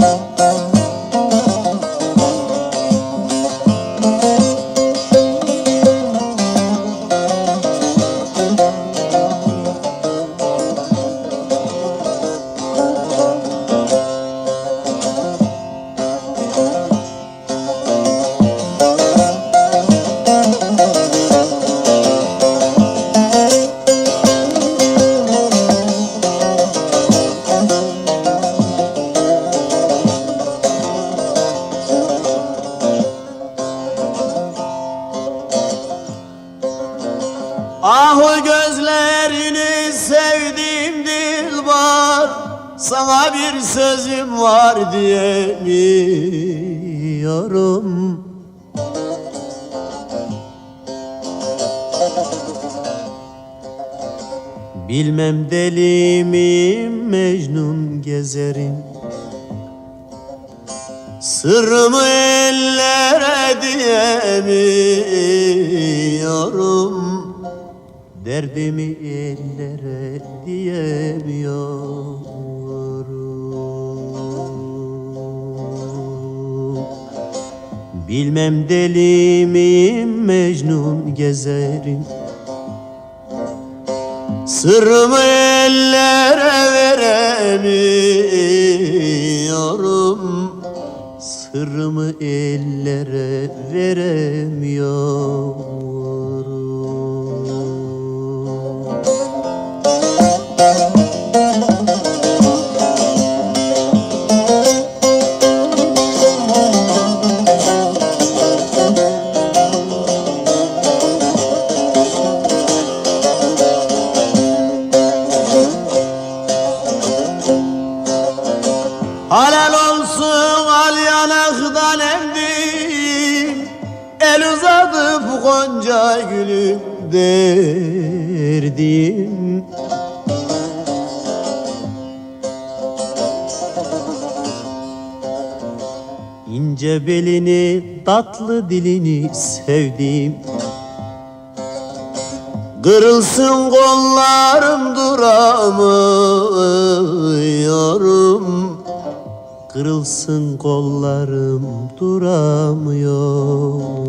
Música Ah o gözlerini sevdiğim Dilbar Sana bir sözüm var diyemiyorum. Bilmem deli miyim Mecnun gezerim. Sırrımı ellere diyemiyorum Derdimi ellere diyemiyorum. Bilmem deli miyim Mecnun gezerim. Sırrımı ellere veremiyorum. Sırrımı ellere veremiyorum Halal olsun al yanaktan emdim. El uzatıp gonca gülüm derdim. İnce belini tatlı dilini sevdim Kırılsın kollarım duramıyorum. Kırılsın kollarım duramıyorum